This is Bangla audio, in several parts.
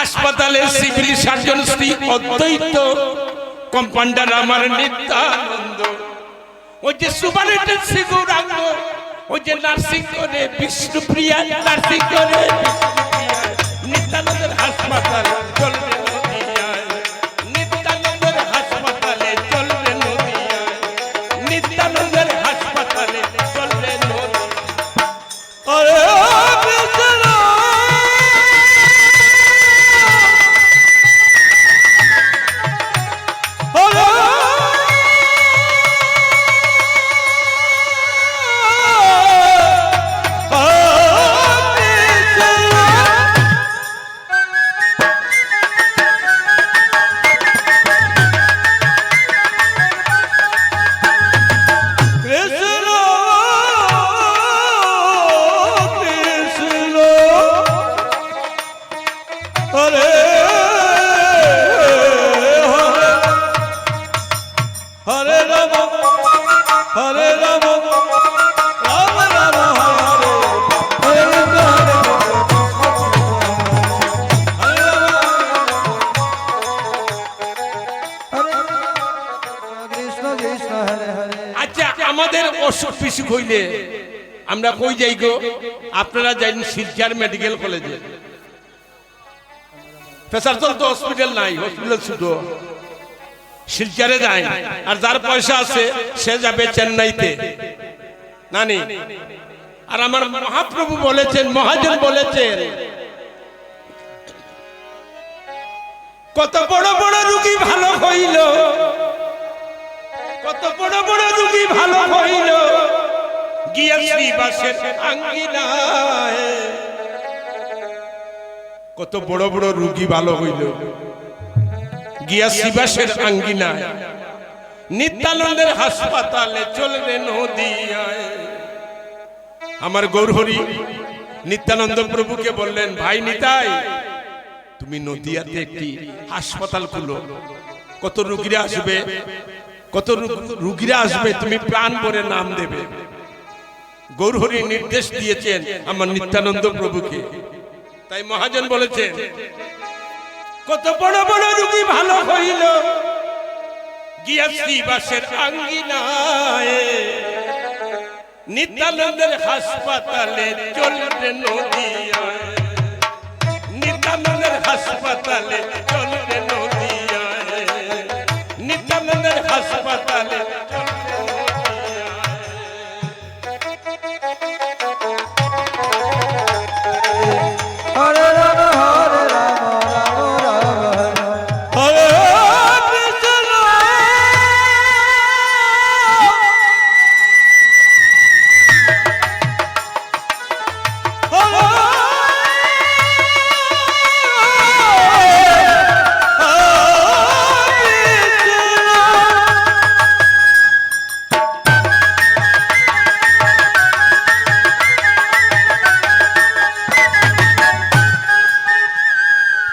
হাসপাতালে সিভিল সার্জন শ্রী অদ্বৈত কম্পাউন্ডার আমার নিত্যানন্দ। ওই যে সুপারিনটেন্ডেন্সি গৌরাঙ্গ ওই যে নার্সিং করে, বিষ্ণুপ্রিয়া নার্সিং করে নিত্যানন্দের হাসপাতাল অসুখ হইলে আমরা কই যাই গো? আপনারা যাইন শিলচার মেডিকেল কলেজে। ফেসারতল তো হসপিটাল নাই হসপিটাল শুধু। শিলচারে যায়। আর যার পয়সা আছে, সে যাবে চেন্নাইতে। নানি, আর আমার মহাপ্রভু বলেছেন, মহাজন বলেছেন, কত বড় বড় রুগী ভালো হইল, কত বড় বড় রুগী ভালো হইল। কত বড় বড় রুগী ভালো হইল। গিয়া শ্রীবাসের আঙ্গিনায়। নিত্যানন্দের হাসপাতালে চলবে আমার গৌরহরি নিত্যানন্দ প্রভুকে বললেন, ভাই নিতাই, তুমি নদিয়াতে একটি হাসপাতাল খুলো। কত রুগীরা আসবে, কত রুগীরা আসবে, তুমি প্রাণ ভরে নাম দেবে। গৌরহরি নির্দেশ দিয়েছেন আমার নিত্যানন্দ প্রভুকে। তাই মহাজন বলেছেন, কত বড় বড় রুগী ভালো হইল, গিয়া শ্রীবাসের আঙ্গিনায়। নিত্যানন্দের হাসপাতালে চলবে নদিয়ায়। নিত্যানন্দের হাসপাতালে চলবে নদিয়ায়।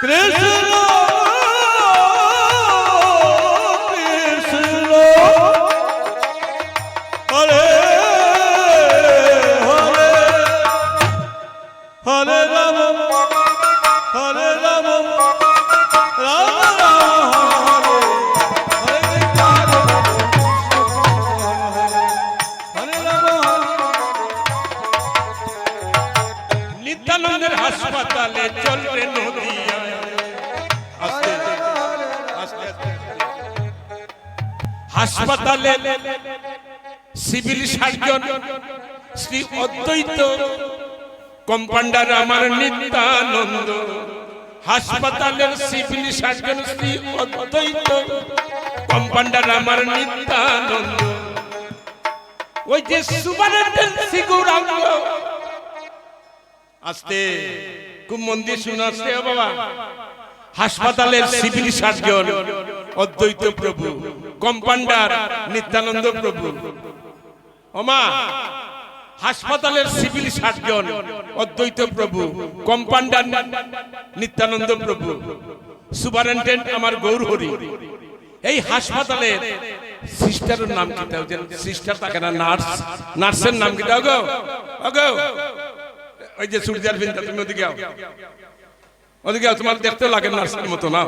কৃষ্ণ সিভিল সার্জন শ্রী অদ্বৈত কম্পাউন্ডার আমার নিত্যানন্দ। হাসপাতালের সিভিল সার্জন শ্রী অদ্বৈত কম্পাউন্ডার আমার নিত্যানন্দ। ওই যে সুপারিনটেন্ডেন্সি গৌরাঙ্গ আস্তে, খুব মন্দির শুনে, আসতে বাবা। হাসপাতালের সিভিল সার্জন অদ্বৈত প্রভু। কম্পাউন্ডার নিত্যানন্দ প্রভু। ওমা, হাসপাতালের সিভিল সার্জন, অদ্বৈত প্রভু, কম্পাউন্ডার নিত্যানন্দ প্রভু। সুপারিনটেন্ডেন্ট আমার গৌরহরি। এই হাসপাতালের সিস্টারের নাম কি? দাও সিস্টার থাকে না, নার্স। নার্সের নাম কি? দাও গো ওগো ওই যে সূর্যার বিন্দা, তুমি ওদিকে আও। ওদিকে তোমার দেখতে লাগে নার্সের মতো, না?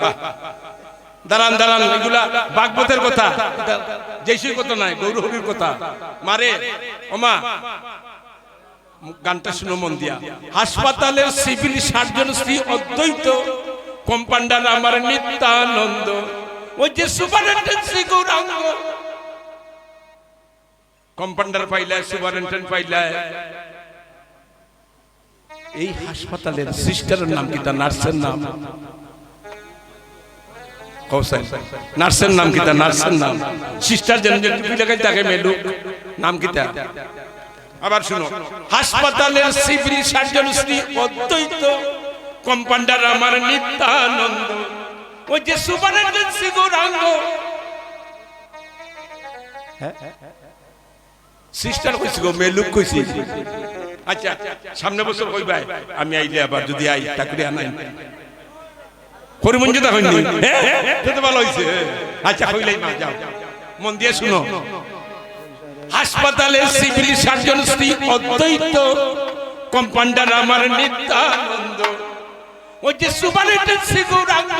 বাহ। দাঁড়ান দাঁড়ান, এগুলা বাগবতের কথা। যেসুই কথা নাই, গৌরহরির কথা। মারে, ওমা। গানটা শুনো মন দিয়া। হাসপাতালের সিভিল সার্জন শ্রী অদ্বৈত কম্পাউন্ডার আমার নিত্যানন্দ, ওই যে সুপারিনটেন্ডেন্ট শ্রী গৌরাঙ্গ। কম্পাউন্ডার পাইলায় সুপারিনটেন্ডেন্ট পাইলায় এই হাসপাতালের সিস্টারের নাম কি? তার নার্সের নাম। নার্সের নাম কি তার নার্সের নাম। সিস্টার যেন টুপি লাগাই তাকে নাম কি তার আবার শুনো। হাসপাতালের সিভিল সার্জন শ্রী অদ্বৈত কম্পাউন্ডার আমার নিত্যানন্দ। ওই যে সুপারিনটেন্ডেন্ট গৌরাঙ্গ। সিস্টার কইছি গো, মেলুক কইছি। আচ্ছা সামনে বছর কইবাই। আমি আইলে আবার যদি আই তাকরি আনাই। হরিমঞ্জুদা হইনি হ্যাঁ? তো ভালো হইছে। আচ্ছা কইলাই মা যাও। মন দিয়ে শুনো। হাসপাতালে সিভিল সার্জন শ্রী অদ্বৈত। কম্পাউন্ডার আমার নিত্যানন্দ। ওই যে সুপারিনটেন্ডেন্ট শ্রী গৌরাঙ্গ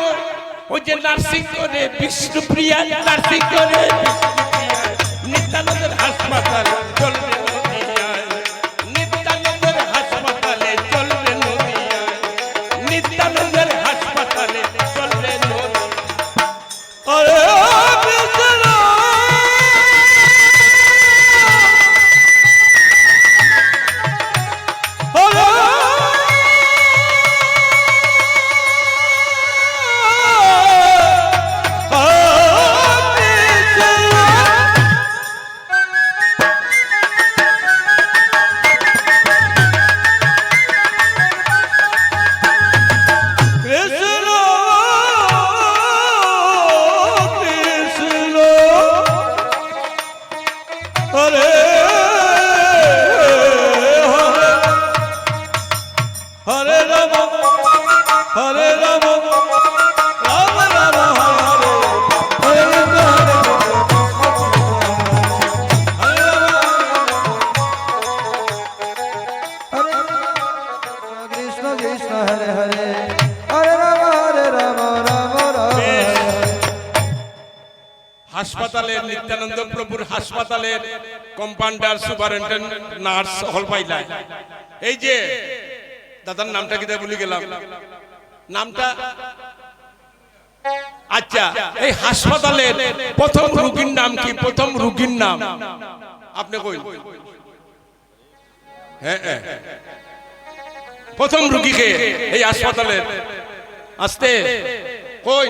ওই যে নার্সিং করে বিষ্ণুপ্রিয়া নার্সিং করে নিত্যানন্দের হাসপাতাল। নিত্যানন্দ প্রভুর হাসপাতালের কম্পাউন্ডার, সুপারিনটেন্ডেন্ট, নার্স হল পাইলাই। এই যে, দাদার নামটা কি বলে গেলাম। নামটা? আচ্ছা এই হাসপাতালের প্রথম রোগীর নাম কি? প্রথম রোগীর নাম। আপনি কই হ্যাঁ হ্যাঁ। প্রথম রোগীকে এই হাসপাতালের আসতে কই?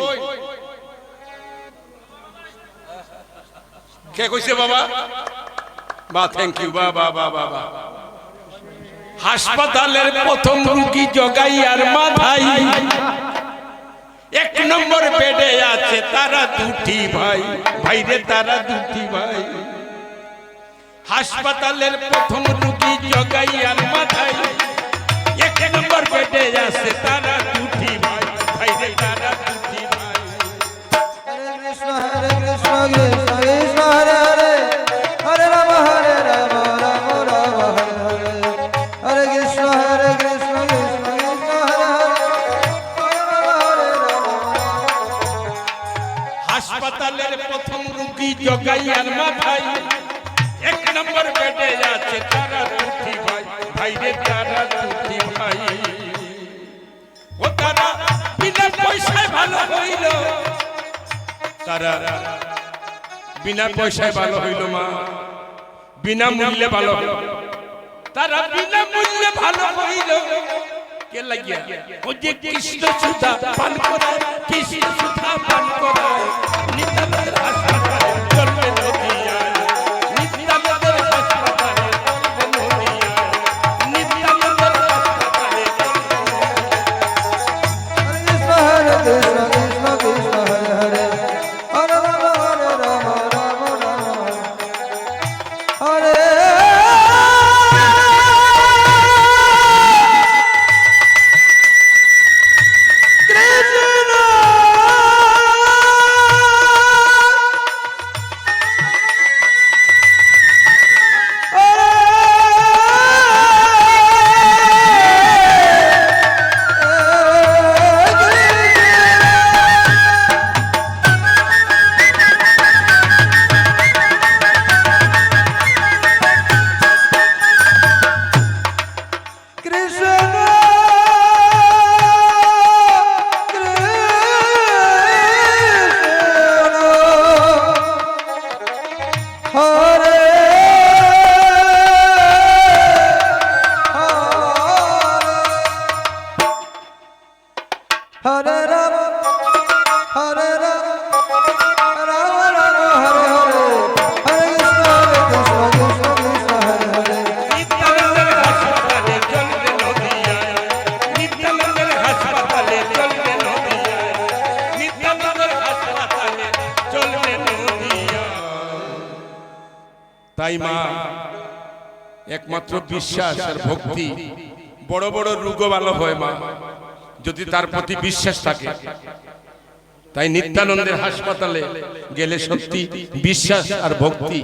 কে কইছে বাবা? বা থ্যাংক ইউ বা বা বা বা বা। হাসপাতালের প্রথম রুগী জগাই আর মাথায় এক নম্বর বেডে আছে তারা দুটি ভাই। ভাইরে তারা দুটি ভাই। হাসপাতালের প্রথম রুগী জগাই আর মাথায় এক নম্বর বেডে আছে তারা দুটি ভাই। ভাইরে তারা দুটি ভাই। কৃষ্ণ, হরে কৃষ্ণ। জগাইয়ার মাথায়। এক নম্বর বেডে আছে তারা দুটি ভাই। ভাইরে তারা দুটি ভাই। ও তারা বিনা পয়সায় ভালো হইল। তারা বিনা পয়সায় ভালো হইল মা। বিনা মূল্যে ভালো হইল। তারা বিনা মূল্যে ভালো হইল। কে লাগিয়া? ও যে কৃষ্ণ সুধা পান করায় কৃষ্ণ সুধা পান করায়। নিত্যানন্দের হাসপাতালে তাই মা একমাত্র বিশ্বাস আর ভক্তি। বড় বড় রোগও ভালো হয় মা, যদি তার প্রতি বিশ্বাস থাকে। তাই নিত্যানন্দের হাসপাতালে গেলে সত্যি বিশ্বাস আর ভক্তি।